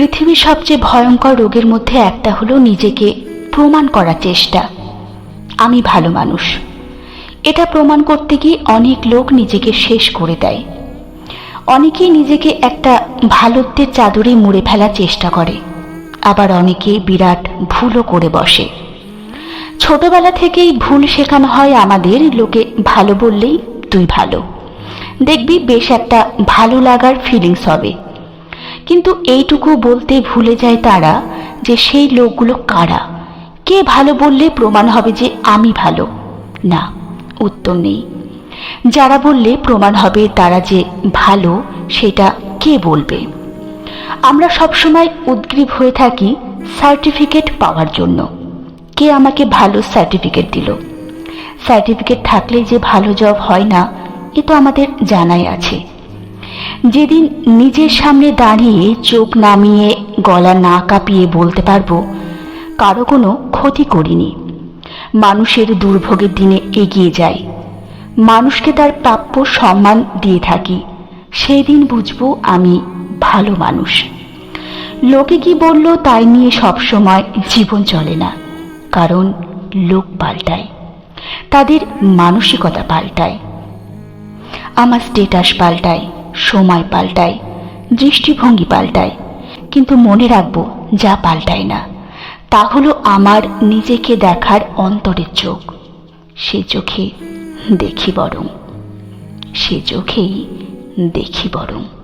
পৃথিবীর সবচেয়ে ভয়ঙ্কর রোগের মধ্যে একটা হলো নিজেকে প্রমাণ করার চেষ্টা। আমি ভালো মানুষ। এটা প্রমাণ করতে গিয়ে অনেক লোক নিজেকে শেষ করে দেয়। অনেকেই নিজেকে একটা ভালোত্বের চাদরে মুড়ে ফেলার চেষ্টা করে। আবার অনেকে বিরাট ভুলও করে বসে। ছোটবেলা থেকেই ভুল শেখানো হয় আমাদের, লোকে ভালো বললেই তুই ভালো। দেখবি বেশ একটা ভালো লাগার ফিলিংস হবে। কিন্তু এইটুকু বলতে ভুলে যায় তারা যে সেই লোকগুলো কারা? কে ভালো বললে প্রমাণ হবে যে আমি ভালো? না, উত্তর নেই। যারা বললে প্রমাণ হবে তারা যে ভালো, সেটা কে বলবে? আমরা সবসময় উদ্গ্রীব হয়ে থাকি সার্টিফিকেট পাওয়ার জন্য। কে আমাকে ভালো সার্টিফিকেট দিল? সার্টিফিকেট থাকলে যে ভালো জব হয় না, এ তো আমাদের জানাই আছে। যেদিন নিজের সামনে দাঁড়িয়ে চোখ নামিয়ে গলা না কাঁপিয়ে বলতে পারব, কারও কোনো ক্ষতি করিনি। মানুষের দুর্ভোগের দিনে এগিয়ে যাই। মানুষকে তার প্রাপ্য সম্মান দিয়ে থাকি। সেই দিন বুঝব আমি ভালো মানুষ। লোকে কি বলল, তাই নিয়ে সবসময় জীবন চলে না, কারণ লোক পাল্টায়। তাদের মানসিকতা পাল্টায়। আমার স্টেটাস পাল্টায়। সময় পাল্টায়, দৃষ্টিভঙ্গি পাল্টায়, কিন্তু মনে রাখব যা পাল্টায় না। তা হলো আমার নিজেকে দেখার অন্তরের চোখ। সে চোখে দেখি বরং, সে চোখেই দেখি বরং।